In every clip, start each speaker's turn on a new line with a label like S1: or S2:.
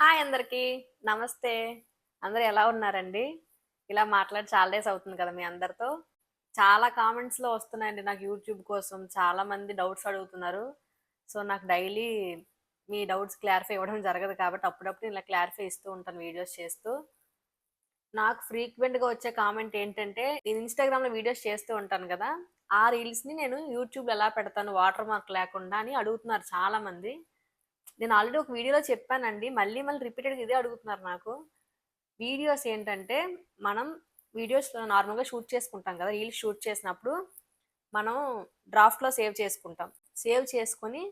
S1: Hi అందరికీ. నమస్తే. అందరు ఎలా ఉన్నారండి? ఇలా మాట్లాడి చాలా డేస్ అవుతుంది కదా మీ అందరితో. చాలా కామెంట్స్లో వస్తున్నాయండి నాకు యూట్యూబ్ కోసం. చాలా మంది డౌట్స్ అడుగుతున్నారు. సో నాకు డైలీ మీ డౌట్స్ క్లారిఫై ఇవ్వడం జరగదు కాబట్టి అప్పుడప్పుడు ఇలా క్లారిఫై ఇస్తూ ఉంటాను వీడియోస్ చేస్తూ. నాకు ఫ్రీక్వెంట్గా వచ్చే కామెంట్ ఏంటంటే నేను ఇన్స్టాగ్రామ్లో వీడియోస్ చేస్తూ ఉంటాను కదా. ఆ రీల్స్ని నేను యూట్యూబ్లో ఎలా పెడతాను? వాటర్ మార్క్ లేకుండా అని అడుగుతున్నారు చాలా మంది. నేను ఆల్రెడీ ఒక వీడియోలో చెప్పానండి. మళ్ళీ మళ్ళీ రిపీటెడ్గా ఇదే అడుగుతున్నారు నాకు. వీడియోస్ ఏంటంటే మనం వీడియోస్ నార్మల్గా షూట్ చేసుకుంటాం కదా రీల్స్ షూట్ చేసినప్పుడు మనం డ్రాఫ్ట్లో సేవ్ చేసుకుంటాం. సేవ్ చేసుకొని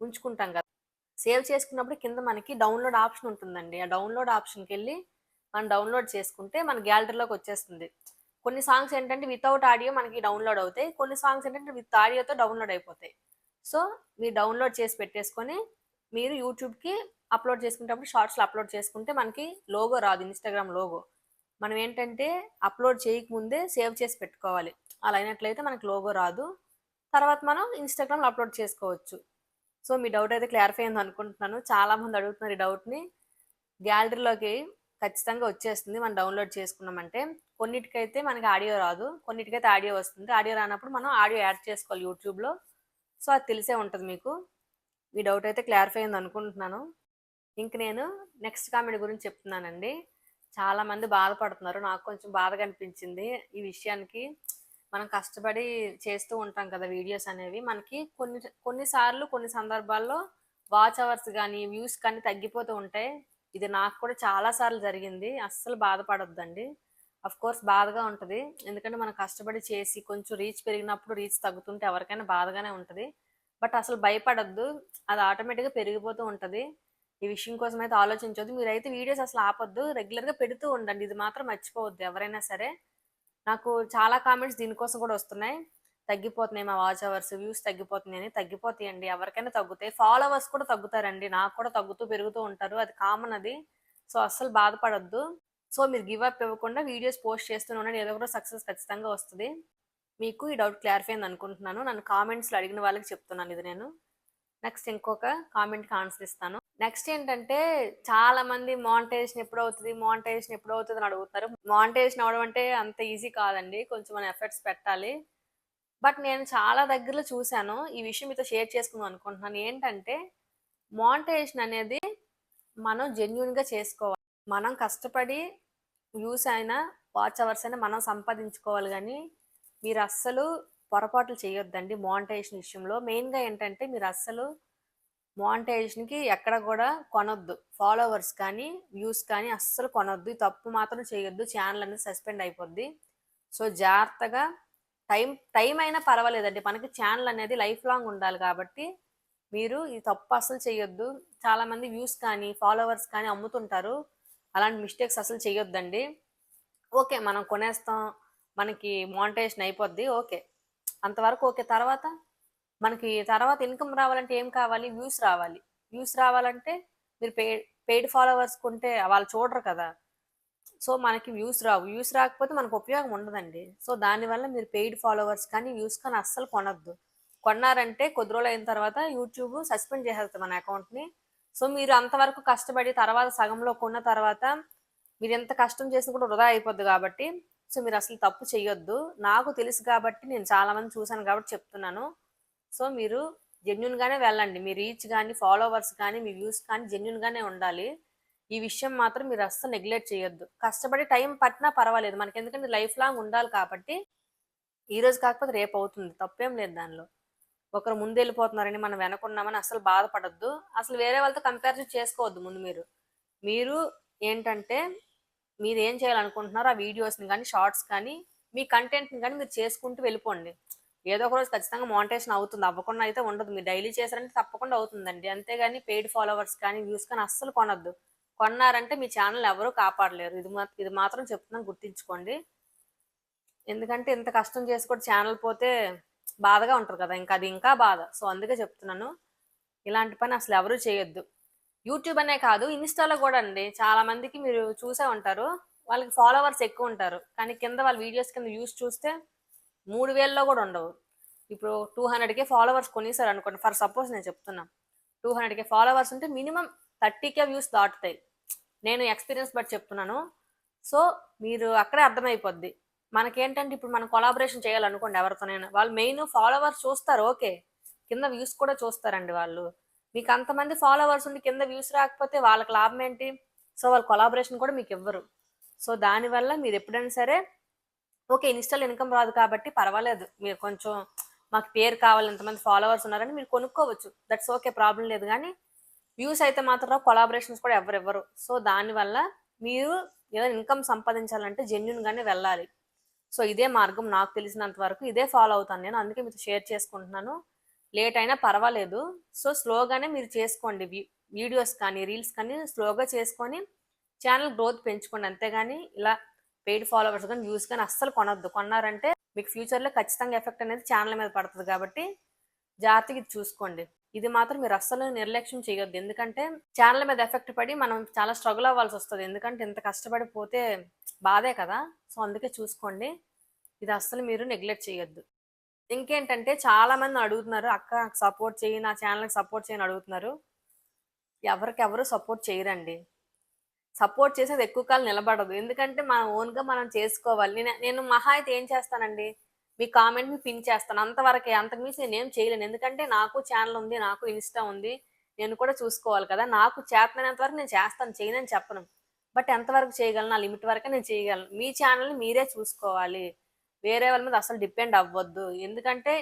S1: ఉంచుకుంటాం కదా. సేవ్ చేసుకున్నప్పుడు కింద మనకి డౌన్లోడ్ ఆప్షన్ ఉంటుందండి. ఆ డౌన్లోడ్ ఆప్షన్కి వెళ్ళి మనం డౌన్లోడ్ చేసుకుంటే మన గ్యాలరీలోకి వచ్చేస్తుంది. కొన్ని సాంగ్స్ ఏంటంటే వితౌట్ ఆడియో మనకి డౌన్లోడ్ అవుతాయి. కొన్ని సాంగ్స్ ఏంటంటే విత్ ఆడియోతో డౌన్లోడ్ అయిపోతాయి. సో మీరు డౌన్లోడ్ చేసి పెట్టేసుకొని మీరు యూట్యూబ్కి అప్లోడ్ చేసుకునేటప్పుడు షార్ట్స్లో అప్లోడ్ చేసుకుంటే మనకి లోగో రాదు ఇన్స్టాగ్రామ్ లోగో. మనం ఏంటంటే అప్లోడ్ చేయకముందే సేవ్ చేసి పెట్టుకోవాలి. అలా అయినట్లయితే మనకి లోగో రాదు. తర్వాత మనం ఇన్స్టాగ్రామ్లో అప్లోడ్ చేసుకోవచ్చు. సో మీ డౌట్ అయితే క్లారిఫై అయింది అనుకుంటున్నాను. చాలామంది అడుగుతున్నారు ఈ డౌట్ని. గ్యాలరీలోకి ఖచ్చితంగా వచ్చేస్తుంది. మనం డౌన్లోడ్ చేసుకున్నామంటే కొన్నిటికైతే మనకి ఆడియో రాదు. కొన్నిటికైతే ఆడియో వస్తుంది. ఆడియో రానప్పుడు మనం ఆడియో యాడ్ చేసుకోవాలి యూట్యూబ్లో. సో అది తెలిసే ఉంటుంది మీకు. మీ డౌట్ అయితే క్లారిఫై అయింది అనుకుంటున్నాను. ఇంక నేను నెక్స్ట్ కామెంట్ గురించి చెప్తున్నానండి. చాలా మంది బాధపడుతున్నారు. నాకు కొంచెం బాధగా అనిపించింది. ఈ విషయానికి మనం కష్టపడి చేస్తూ ఉంటాం కదా వీడియోస్ అనేవి. మనకి కొన్ని కొన్నిసార్లు కొన్ని సందర్భాల్లో వాచ్ అవర్స్ కానీ వ్యూస్ కానీ తగ్గిపోతూ ఉంటాయి. ఇది నాకు కూడా చాలా సార్లు జరిగింది. అస్సలు బాధపడొద్దండి. అఫ్ కోర్స్ బాధగా ఉంటుంది. ఎందుకంటే మనం కష్టపడి చేసి కొంచెం రీచ్ పెరిగినప్పుడు రీచ్ తగ్గుతుంటే ఎవరికైనా బాధగానే ఉంటుంది. బట్ అసలు భయపడద్దు. అది ఆటోమేటిక్గా పెరిగిపోతూ ఉంటుంది. ఈ విషయం కోసం అయితే ఆలోచించవద్దు మీరైతే వీడియోస్ అసలు ఆపొద్దు. రెగ్యులర్గా పెడుతూ ఉండండి. ఇది మాత్రం మర్చిపోవద్దు ఎవరైనా సరే. నాకు చాలా కామెంట్స్ దీనికోసం కూడా వస్తున్నాయి. తగ్గిపోతున్నాయి మా వాచ్ అవర్స్ వ్యూస్ తగ్గిపోతున్నాయని తగ్గిపోతాయండి. ఎవరికైనా తగ్గుతాయి. ఫాలోవర్స్ కూడా తగ్గుతారండి. నాకు కూడా తగ్గుతూ పెరుగుతూ ఉంటారు. అది కామన్ అది. సో అస్సలు బాధపడద్దు. సో మీరు గివ్ అప్ ఇవ్వకుండా వీడియోస్ పోస్ట్ చేస్తూనే ఉండండి. ఏదో కూడా సక్సెస్ ఖచ్చితంగా వస్తుంది. మీకు ఈ డౌట్ క్లారిఫై అయింది అనుకుంటున్నాను. నన్ను కామెంట్స్లో అడిగిన వాళ్ళకి చెప్తున్నాను ఇది నేను. నెక్స్ట్ ఇంకొక కామెంట్కి ఆన్సర్ ఇస్తాను. నెక్స్ట్ ఏంటంటే చాలా మంది మానిటైజేషన్ ఎప్పుడు అవుతుంది మానిటైజేషన్ ఎప్పుడు అవుతుంది అని అడుగుతారు. మానిటైజేషన్ అవడం అంటే అంత ఈజీ కాదండి. కొంచెం మన ఎఫర్ట్స్ పెట్టాలి. బట్ నేను చాలా దగ్గరలో చూశాను. ఈ విషయం మీతో షేర్ చేసుకుందాం అనుకుంటున్నాను. ఏంటంటే మానిటైజేషన్ అనేది మనం జెన్యున్గా చేసుకోవాలి. మనం కష్టపడి వ్యూస్ అయినా వాచ్ అవర్స్ అయినా మనం సంపాదించుకోవాలి కానీ మీరు అస్సలు పొరపాట్లు చేయొద్దండి మానిటైజేషన్ విషయంలో. మెయిన్గా ఏంటంటే మీరు అస్సలు మానిటైజేషన్కి ఎక్కడ కూడా కొనొద్దు. ఫాలోవర్స్ కానీ వ్యూస్ కానీ అస్సలు కొనొద్దు. ఈ తప్పు మాత్రం చేయొద్దు. ఛానల్ అనేది సస్పెండ్ అయిపోద్ది. సో జాగ్రత్తగా టైం టైం అయినా పర్వాలేదండి. మనకి ఛానల్ అనేది లైఫ్ లాంగ్ ఉండాలి కాబట్టి మీరు ఈ తప్పు అసలు చేయొద్దు. చాలామంది వ్యూస్ కానీ ఫాలోవర్స్ కానీ అమ్ముతుంటారు. అలాంటి మిస్టేక్స్ అసలు చేయొద్దండి. ఓకే మనం కొనేస్తాం. మనకి మోనిటైజేషన్ అయిపోద్ది ఓకే. అంతవరకు ఓకే. తర్వాత మనకి తర్వాత ఇన్కమ్ రావాలంటే ఏం కావాలి? వ్యూస్ రావాలి. వ్యూస్ రావాలంటే మీరు పే పెయిడ్ ఫాలోవర్స్ కొంటే వాళ్ళు చూడరు కదా. సో మనకి వ్యూస్ రావు. వ్యూస్ రాకపోతే మనకు ఉపయోగం ఉండదండి. సో దానివల్ల మీరు పెయిడ్ ఫాలోవర్స్ కానీ వ్యూస్ కానీ అస్సలు కొనద్దు. కొన్నారంటే కొద్ది రోజులు అయిన తర్వాత యూట్యూబ్ సస్పెండ్ చేసేస్తుంది మన అకౌంట్ని. సో మీరు అంతవరకు కష్టపడి తర్వాత సగంలో కొన్న తర్వాత మీరు ఎంత కష్టం చేసినా కూడా వృధా అయిపోద్ది కాబట్టి సో మీరు అసలు తప్పు చేయొద్దు నాకు తెలుసు కాబట్టి నేను చాలా మంది చూశాను కాబట్టి చెప్తున్నాను. సో మీరు జెన్యున్గానే వెళ్ళండి. మీ రీచ్ కానీ ఫాలోవర్స్ కానీ మీ వ్యూస్ కానీ జెన్యున్గానే ఉండాలి. ఈ విషయం మాత్రం మీరు అస్సలు నెగ్లెక్ట్ చేయొద్దు కష్టపడి టైం పట్టినా పర్వాలేదు. మనకి ఎందుకంటే లైఫ్ లాంగ్ ఉండాలి కాబట్టి ఈ రోజు కాకపోతే రేపు అవుతుంది. తప్పేం లేదు దానిలో. ఒకరు ముందు వెళ్ళిపోతున్నారని మనం వెనకున్నామని అసలు బాధపడద్దు. అసలు వేరే వాళ్ళతో కంపారిజన్ చేసుకోవద్దు ముందు మీరు. మీరు ఏంటంటే మీరు ఏం చేయాలనుకుంటున్నారో ఆ వీడియోస్ని కానీ షార్ట్స్ కానీ మీ కంటెంట్ని కానీ మీరు చేసుకుంటూ వెళ్ళిపోండి. ఏదో ఒక రోజు ఖచ్చితంగా మోనిటేషన్ అవుతుంది. అవ్వకుండా అయితే ఉండదు. మీరు డైలీ చేశారంటే తప్పకుండా అవుతుందండి. అంతేగాని పెయిడ్ ఫాలోవర్స్ కానీ వ్యూస్ కానీ అస్సలు కొనద్దు. కొన్నారంటే మీ ఛానల్ ఎవరూ కాపాడలేరు. ఇది మా ఇది మాత్రం చెప్తున్నాను గుర్తించుకోండి. ఎందుకంటే ఇంత కష్టం చేసి కూడా ఛానల్ పోతే బాధగా ఉంటుంది కదా. ఇంకా అది ఇంకా బాధ. సో అందుకే చెప్తున్నాను. ఇలాంటి పని అసలు ఎవరూ చేయొద్దు. యూట్యూబ్ అనే కాదు ఇన్స్టాలో కూడా అండి చాలా మందికి మీరు చూసే ఉంటారు. వాళ్ళకి ఫాలోవర్స్ ఎక్కువ ఉంటారు. కానీ కింద వాళ్ళ వీడియోస్ కింద వ్యూస్ చూస్తే మూడు వేలలో కూడా ఉండవు. ఇప్పుడు టూ హండ్రెడ్కే ఫాలోవర్స్ కొనేసారు అనుకోండి. ఫర్ సపోజ్ నేను చెప్తున్నా. టూ హండ్రెడ్కే ఫాలోవర్స్ ఉంటే మినిమం థర్టీకే వ్యూస్ దాటుతాయి. నేను ఎక్స్పీరియన్స్ బట్టి చెప్తున్నాను. సో మీరు అక్కడే అర్థమైపోద్ది. మనకేంటంటే ఇప్పుడు మనం కొలాబరేషన్ చేయాలనుకోండి ఎవరితోనైనా. వాళ్ళు మెయిన్ ఫాలోవర్స్ చూస్తారు ఓకే కింద వ్యూస్ కూడా చూస్తారండి వాళ్ళు. మీకు అంతమంది ఫాలోవర్స్ ఉండి కింద వ్యూస్ రాకపోతే వాళ్ళకి లాభం ఏంటి? సో వాళ్ళ కొలాబరేషన్ కూడా మీకు ఇవ్వరు. సో దానివల్ల మీరు ఎప్పుడైనా సరే ఓకే ఇన్స్టాల్ ఇన్కమ్ రాదు కాబట్టి పర్వాలేదు. మీరు కొంచెం మాకు పేరు కావాలి ఇంతమంది ఫాలోవర్స్ ఉన్నారని మీరు కొనుక్కోవచ్చు. దట్స్ ఓకే ప్రాబ్లం లేదు. కానీ వ్యూస్ అయితే మాత్రం కొలాబరేషన్స్ కూడా ఎవరు ఇవ్వరు. సో దానివల్ల మీరు ఏదైనా ఇన్కమ్ సంపాదించాలంటే జెన్యున్గానే వెళ్ళాలి. సో ఇదే మార్గం నాకు తెలిసినంత వరకు ఇదే ఫాలో అవుతాను నేను. అందుకే మీతో షేర్ చేసుకుంటున్నాను. లేట్ అయినా పర్వాలేదు. సో స్లోగానే మీరు చేసుకోండి. వీడియోస్ కానీ రీల్స్ కానీ స్లోగా చేసుకొని ఛానల్ గ్రోత్ పెంచుకోండి. అంతేగాని ఇలా పెయిడ్ ఫాలోవర్స్ కానీ వ్యూస్ కానీ అస్సలు కొనొద్దు. కొన్నారంటే మీకు ఫ్యూచర్లో ఖచ్చితంగా ఎఫెక్ట్ అనేది ఛానల్ మీద పడుతుంది కాబట్టి జాగ్రత్తగా ఇది చూసుకోండి. ఇది మాత్రం మీరు అస్సలు నిర్లక్ష్యం చేయొద్దు. ఎందుకంటే ఛానల్ మీద ఎఫెక్ట్ పడి మనం చాలా స్ట్రగుల్ అవ్వాల్సి వస్తుంది. ఎందుకంటే ఇంత కష్టపడి పోతే బాధే కదా. సో అందుకే చూసుకోండి. ఇది అస్సలు మీరు నెగ్లెక్ట్ చేయొద్దు. ఇంకేంటంటే చాలా మంది అడుగుతున్నారు అక్క సపోర్ట్ చేయి నా ఛానల్కి సపోర్ట్ చేయని అడుగుతున్నారు. ఎవరికెవరు సపోర్ట్ చేయరండి సపోర్ట్ చేసేది ఎక్కువ కాలం నిలబడదు. ఎందుకంటే మన ఓన్గా మనం చేసుకోవాలి. నేను నేను మహా అయితే ఏం చేస్తానండి? మీ కామెంట్ని పిన్ చేస్తాను. అంతవరకే అంతకుమించి నేను చేయలేను. ఎందుకంటే నాకు ఛానల్ ఉంది నాకు ఇన్స్టా ఉంది నేను కూడా చూసుకోవాలి కదా. నాకు చేతనంత వరకు నేను చేస్తాను చేయనని చెప్పను. బట్ ఎంతవరకు చేయగలను? నా లిమిట్ వరకే నేను చేయగలను. మీ ఛానల్ని మీరే చూసుకోవాలి. వేరే వాళ్ళ మీద అసలు డిపెండ్ అవ్వద్దు. ఎందుకంటే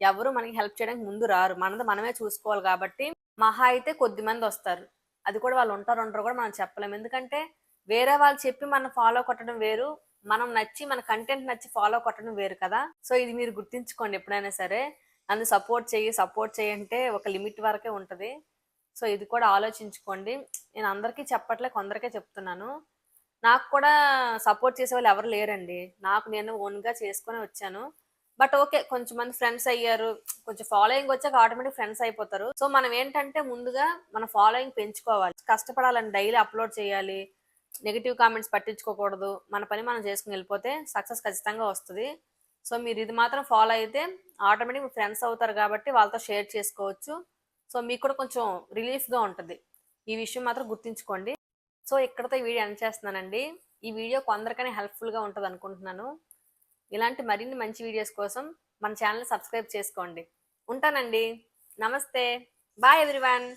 S1: ఎవరు మనకి హెల్ప్ చేయడానికి ముందు రారు. మనది మనమే చూసుకోవాలి కాబట్టి మహా అయితే కొద్ది మంది వస్తారు. అది కూడా వాళ్ళు ఉంటారు ఉంటారు కూడా మనం చెప్పలేము. ఎందుకంటే వేరే వాళ్ళు చెప్పి మనం ఫాలో కొట్టడం వేరు. మనం నచ్చి మన కంటెంట్ నచ్చి ఫాలో కొట్టడం వేరు కదా. సో ఇది మీరు గుర్తించుకోండి ఎప్పుడైనా సరే. నన్ను సపోర్ట్ చేయి సపోర్ట్ చేయి అంటే ఒక లిమిట్ వరకే ఉంటుంది. సో ఇది కూడా ఆలోచించుకోండి. నేను అందరికీ చెప్పట్లే కొందరికే చెప్తున్నాను. నాకు కూడా సపోర్ట్ చేసే వాళ్ళు ఎవరు లేరండి. నాకు నేను ఓన్గా చేసుకొని వచ్చాను. బట్ ఓకే కొంచెం మంది ఫ్రెండ్స్ అయ్యారు. కొంచెం ఫాలోయింగ్ వచ్చాక ఆటోమేటిక్ ఫ్రెండ్స్ అయిపోతారు. సో మనం ఏంటంటే ముందుగా మన ఫాలోయింగ్ పెంచుకోవాలి. కష్టపడాలని డైలీ అప్లోడ్ చేయాలి. నెగిటివ్ కామెంట్స్ పట్టించుకోకూడదు. మన పని మనం చేసుకుని వెళ్ళిపోతే సక్సెస్ ఖచ్చితంగా వస్తుంది. సో మీరు ఇది మాత్రం ఫాలో అయితే ఆటోమేటిక్ మీ ఫ్రెండ్స్ అవుతారు కాబట్టి వాళ్ళతో షేర్ చేసుకోవచ్చు. సో మీకు కూడా కొంచెం రిలీఫ్గా ఉంటుంది. ఈ విషయం మాత్రం గుర్తుంచుకోండి. సో ఇక్కడతో ఈ వీడియో ఎండ్ చేస్తున్నానండి. ఈ వీడియో కొందరికైనా హెల్ప్ఫుల్గా ఉంటుంది అనుకుంటున్నాను ఇలాంటి మరిన్ని మంచి వీడియోస్ కోసం మన ఛానల్ సబ్స్క్రైబ్ చేసుకోండి. ఉంటానండి. నమస్తే. Bye everyone.